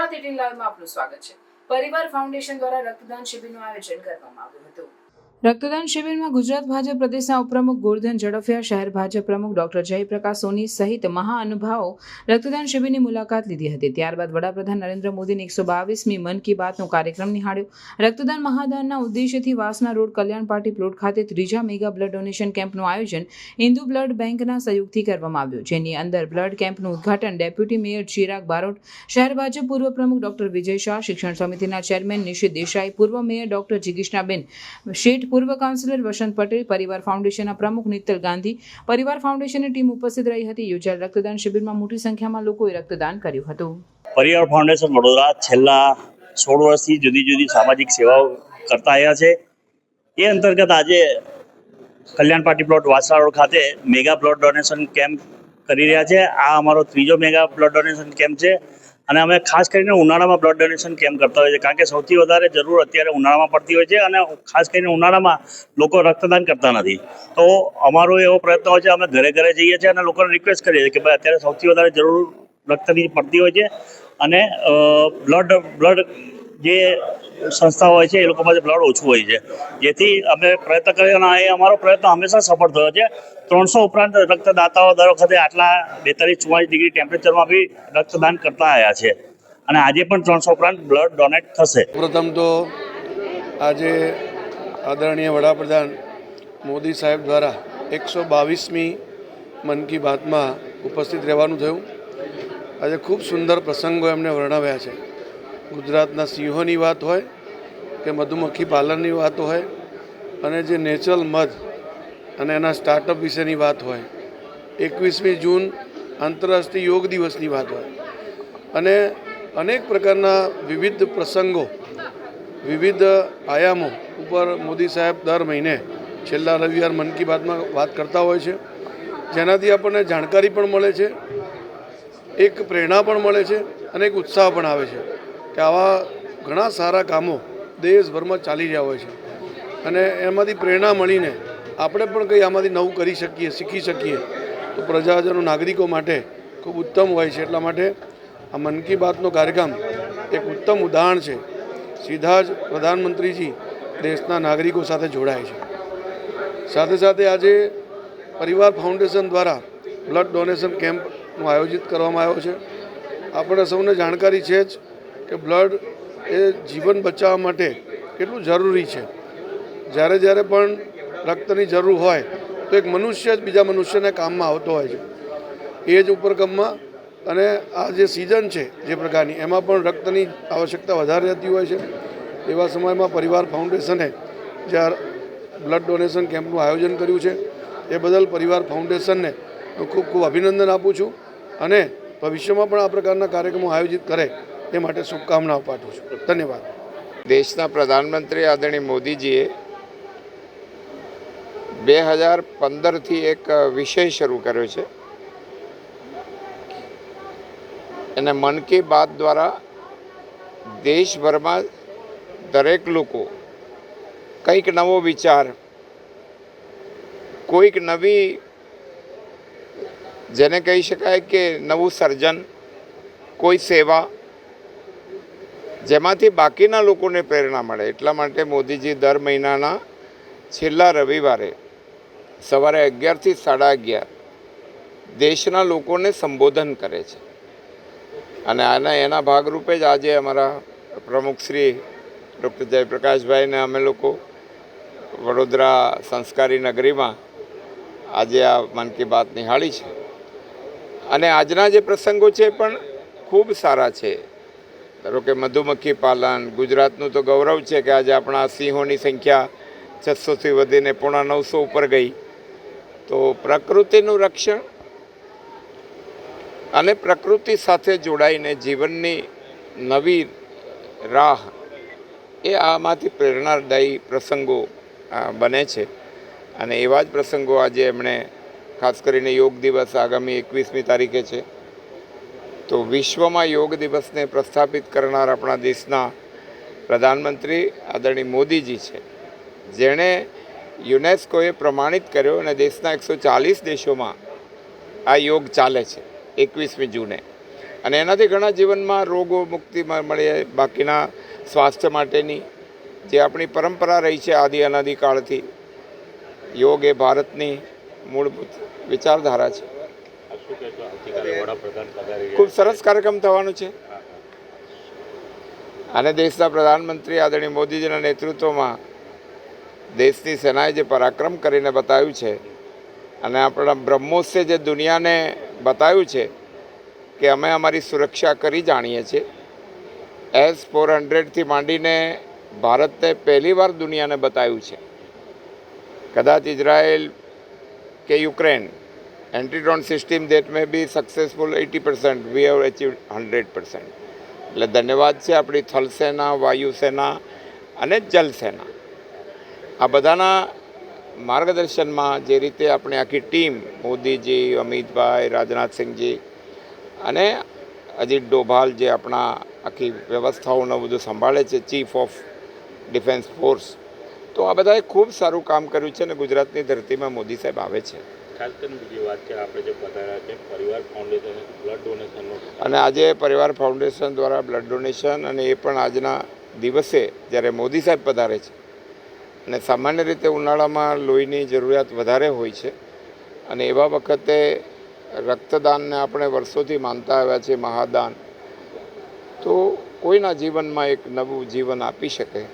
Gujarat eighteen લાઈવમાં આપનું સ્વાગત છે. પરિવાર ફાઉન્ડેશન દ્વારા રક્તદાન શિબિરનું આયોજન કરવામાં આવ્યું હતું. રક્તદાન શિબિરમાં ગુજરાત ભાજપ પ્રદેશના ઉપપ્રમુખ ગોરધન ઝડફિયા, શહેર ભાજપ પ્રમુખ ડોક્ટર જયપ્રકાશ સોની સહિત મહાનુભાવો રક્તદાન શિબિરની મુલાકાત લીધી હતી. ત્યારબાદ વડાપ્રધાન નરેન્દ્ર મોદીની એકસો બાવીસમી મન કી બાતનો કાર્યક્રમ નિહાળ્યો. રક્તદાન મહાદાનના ઉદ્દેશ્યથી વાસના રોડ કલ્યાણ પાર્ટી પ્લોટ ખાતે ત્રીજા મેગા બ્લડ ડોનેશન કેમ્પનું આયોજન હિન્દુ બ્લડ બેંકના સહયોગથી કરવામાં આવ્યું. જેની અંદર બ્લડ કેમ્પનું ઉદ્ઘાટન ડેપ્યુટી મેયર ચિરાગ બારોટ, શહેર ભાજપ પૂર્વ પ્રમુખ ડોક્ટર વિજય શાહ, શિક્ષણ સમિતિના ચેરમેન નિશિત દેસાઈ, પૂર્વ મેયર ડોક્ટર જિગીષ્ણાબેન શેઠ પૂર્વ કાઉન્સિલર વસંત પટેલ, પરિવાર ફાઉન્ડેશનના પ્રમુખ નિત્તલ ગાંધી, પરિવાર ફાઉન્ડેશનની ટીમ ઉપસ્થિત રહી હતી. યોજાયેલ રક્તદાન શિબિરમાં મોટી સંખ્યામાં લોકોએ રક્તદાન કર્યું હતું. પરિવાર ફાઉન્ડેશન વડોદરા છેલ્લા સોળ વર્ષથી જુદી જુદી સામાજિક સેવાઓ કરતા આવ્યા છે. એ અંતર્ગત આજે કલ્યાણ પાર્ટી પ્લોટ રોડ ખાતે મેગા બ્લડ ડોનેશન કેમ્પ કરી રહ્યા છે. આ અમારો ત્રીજો મેગા બ્લડ ડોનેશન કેમ્પ છે. અને અમે ખાસ કરીને ઉનાળામાં બ્લડ ડોનેશન કેમ્પ કરતા હોઈએ છીએ? કારણ કે સૌથી વધારે જરૂર અત્યારે ઉનાળામાં પડતી હોય છે અને ખાસ કરીને ઉનાળામાં લોકો રક્તદાન કરતા નથી. તો અમારો એવો પ્રયત્ન હોય છે, અમે ઘરે ઘરે જઈએ છીએ અને લોકોને રિક્વેસ્ટ કરીએ છીએ કે ભાઈ અત્યારે સૌથી વધારે જરૂર રક્તની પડતી હોય છે અને બ્લડ બ્લડ જે સંસ્થા હોય છે, એ લોકો પાસે બ્લડ ઓછું હોય છે. જેથી અમે પ્રયત્ન કરીએ અને એ અમારો પ્રયત્ન હંમેશા સફળ થયો છે. ત્રણસો ઉપરાંત રક્તદાતાઓ દર વખતે આટલા બેતાલીસ, ચુમ્માલીસ ડિગ્રી ટેમ્પરેચરમાં બી રક્તદાન કરતા આવ્યા છે. અને આજે પણ ત્રણસો ઉપરાંત બ્લડ ડોનેટ થશે. પ્રથમ તો આજે આદરણીય વડાપ્રધાન મોદી સાહેબ દ્વારા એકસો બાવીસમી મન કી બાતમાં ઉપસ્થિત રહેવાનું થયું. આજે ખૂબ સુંદર પ્રસંગો એમને વર્ણવ્યા છે. ગુજરાતના સિંહોની વાત હોય કે મધુમક્ખી પાલનની વાત હોય અને જે નેચરલ મધ અને એના સ્ટાર્ટઅપ વિશેની વાત હોય, એકવીસમી જૂન આંતરરાષ્ટ્રીય યોગ દિવસની વાત હોય. અને અનેક પ્રકારના વિવિધ પ્રસંગો, વિવિધ આયામો ઉપર મોદી સાહેબ દર મહિને છેલ્લા રવિવાર મન કી બાતમાં વાત કરતા હોય છે. જેનાથી આપણને જાણકારી પણ મળે છે, એક પ્રેરણા પણ મળે છે અને એક ઉત્સાહ પણ આવે છે. કે આવા ઘણા સારા કામો દેશભરમાં ચાલી રહ્યા હોય છે. અને એમાંથી પ્રેરણા મળીને આપણે પણ કંઈ આમાંથી નવું કરી શકીએ, શીખી શકીએ, તો પ્રજાજનો નાગરિકો માટે ખૂબ ઉત્તમ હોય છે. એટલા માટે આ મન કી બાતનો કાર્યક્રમ એક ઉત્તમ ઉદાહરણ છે. સીધા જ પ્રધાનમંત્રીજી દેશના નાગરિકો સાથે જોડાય છે. સાથે સાથે આજે પરિવાર ફાઉન્ડેશન દ્વારા બ્લડ ડોનેશન કેમ્પનું આયોજિત કરવામાં આવ્યો છે. આપણે સૌને જાણકારી છે જ કે બ્લડ એ જીવન બચાવવા માટે કેટલું જરૂરી છે. જ્યારે જ્યારે પણ રક્તની જરૂર હોય, તો એક મનુષ્ય જ બીજા મનુષ્યને કામમાં આવતો હોય છે. એ જ ઉપરક્રમમાં અને આ જે સિઝન છે જે પ્રકારની, એમાં પણ રક્તની આવશ્યકતા વધારે રહેતી હોય છે. એવા સમયમાં પરિવાર ફાઉન્ડેશને જે બ્લડ ડોનેશન કેમ્પનું આયોજન કર્યું છે, એ બદલ પરિવાર ફાઉન્ડેશનને હું ખૂબ ખૂબ અભિનંદન આપું છું અને ભવિષ્યમાં પણ આ પ્રકારના કાર્યક્રમો આયોજિત કરે એ માટે શુભકામનાઓ પાઠવું છું. ધન્યવાદ. દેશના પ્રધાનમંત્રી આદરણીય મોદીજીએ બે હજાર પંદરથી એક વિષય શરૂ કર્યો છે. એને મન કી બાત દ્વારા દેશભરમાં દરેક લોકો કંઈક નવો વિચાર, કોઈક નવી, જેને કહી શકાય કે નવું સર્જન, કોઈ સેવા જેમાંથી બાકીના લોકોને પ્રેરણા મળે. એટલા માટે મોદીજી દર મહિનાના છેલ્લા રવિવારે સવારે અગિયારથી સાડા અગિયાર દેશના લોકોને સંબોધન કરે છે. અને આના, એના ભાગરૂપે જ આજે અમારા પ્રમુખશ્રી ડૉક્ટર જયપ્રકાશભાઈને અમે લોકો વડોદરા સંસ્કારી નગરીમાં આજે આ મન કી બાત નિહાળી છે. અને આજના જે પ્રસંગો છે પણ ખૂબ સારા છે. ધારો કે મધુમક્ખી પાલન, ગુજરાતનું તો ગૌરવ છે કે આજે આપણા સિંહોની સંખ્યા છસોથી વધીને પોણા નવસો ઉપર ગઈ. તો પ્રકૃતિનું રક્ષણ અને પ્રકૃતિ સાથે જોડાઈને જીવનની નવી રાહ એ આમાંથી પ્રેરણાદાયી પ્રસંગો બને છે. અને એવા જ પ્રસંગો આજે એમણે ખાસ કરીને યોગ દિવસ આગામી એકવીસમી તારીખે છે. તો વિશ્વમાં યોગ દિવસને પ્રસ્થાપિત કરનાર આપણા દેશના પ્રધાનમંત્રી આદરણીય મોદીજી છે. જેણે યુનેસ્કોએ પ્રમાણિત કર્યો અને દેશના એકસો ચાલીસ દેશોમાં આ યોગ ચાલે છે, એકવીસમી જૂને. અને એનાથી ઘણા જીવનમાં રોગો મુક્તિ મળે, બાકીના સ્વાસ્થ્ય માટેની જે આપણી પરંપરા રહી છે આદિ અનાદિ કાળથી, યોગ એ ભારતની મૂળભૂત વિચારધારા છે. ખૂબ સરસ કાર્યક્રમ થવાનો છે. અને દેશના પ્રધાનમંત્રી આદરણીય મોદીજીના નેતૃત્વમાં દેશની સેનાએ જે પરાક્રમ કરીને બતાવ્યું છે અને આપણા બ્રહ્મોસે જે દુનિયાને બતાવ્યું છે કે અમે અમારી સુરક્ષા કરી જાણીએ છીએ એસ ફોર હંડ્રેડથી માંડીને ભારતે પહેલીવાર દુનિયાને બતાવ્યું છે. કદાચ ઇઝરાયેલ કે Ukraine antidrone system that may be successful eighty percent we have achieve hundred percent એટલે ધન્યવાદ છે આપણી થલસેના વાયુસેના અને જલસેના આ બધાના માર્ગદર્શનમાં જે રીતે આપણે આખી ટીમ, મોદીજી, અમિતભાઈ, રાજનાથસિંહજી અને અજીત ડોભાલ જે આપણા આખી વ્યવસ્થાઓને બધું સંભાળે છે ચીફ ઓફ ડિફેન્સ ફોર્સ તો આ બધાએ ખૂબ સારું કામ કર્યું છે અને ગુજરાતની ધરતીમાં મોદી સાહેબ આવે છે. ખાસ કરીને બીજી વાત છે આપણે જે પધાર્યા છે, પરિવાર ફાઉન્ડેશન બ્લડ ડોનેશનનો અને આજે પરિવાર ફાઉન્ડેશન દ્વારા બ્લડ ડોનેશન અને એ પણ આજના દિવસે જ્યારે મોદી સાહેબ પધારે છે. અને સામાન્ય રીતે ઉનાળામાં લોહીની જરૂરિયાત વધારે હોય છે. અને એવા વખતે રક્તદાનને આપણે વર્ષોથી માનતા આવ્યા છે મહાદાન. તો કોઈના જીવનમાં એક નવું જીવન આપી શકે?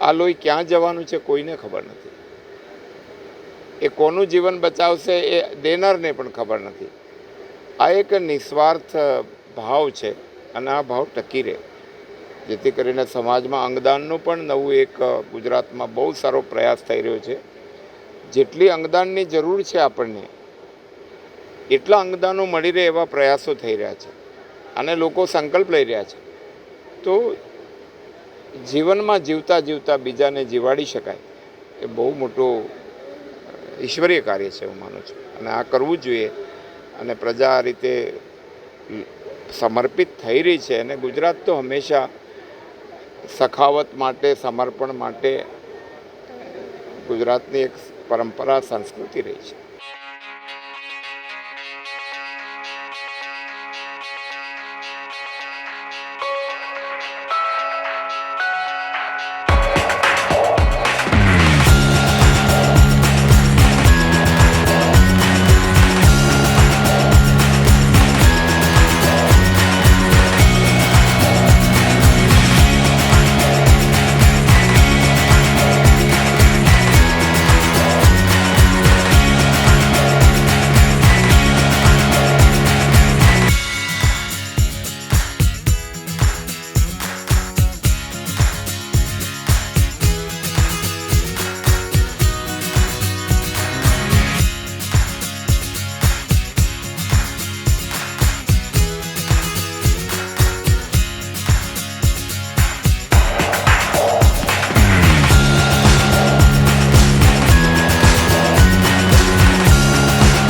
આ લોહી ક્યાં જવાનું છે કોઈને ખબર નથી. એ કોનું જીવન બચાવશે એ દેનારને પણ ખબર નથી. આ એક નિસ્વાર્થ ભાવ છે અને આ ભાવ ટકી રહે. જેથી કરીને સમાજમાં અંગદાનનું પણ નવું એક ગુજરાતમાં બહુ સારો પ્રયાસ થઈ રહ્યો છે. જેટલી અંગદાનની જરૂર છે આપણને, એટલા અંગદાનો મળી રહે એવા પ્રયાસો થઈ રહ્યા છે અને લોકો સંકલ્પ લઈ રહ્યા છે. તો જીવનમાં જીવતા જીવતા બીજાને જીવાડી શકાય એ બહુ મોટું ઈશ્વરીય કાર્ય છે હું માનું છું. અને આ કરવું જોઈએ. અને પ્રજા આ રીતે સમર્પિત થઈ રહી છે અને ગુજરાત તો હંમેશા સખાવત માટે, સમર્પણ માટે ગુજરાતની એક પરંપરા, સંસ્કૃતિ રહી છે.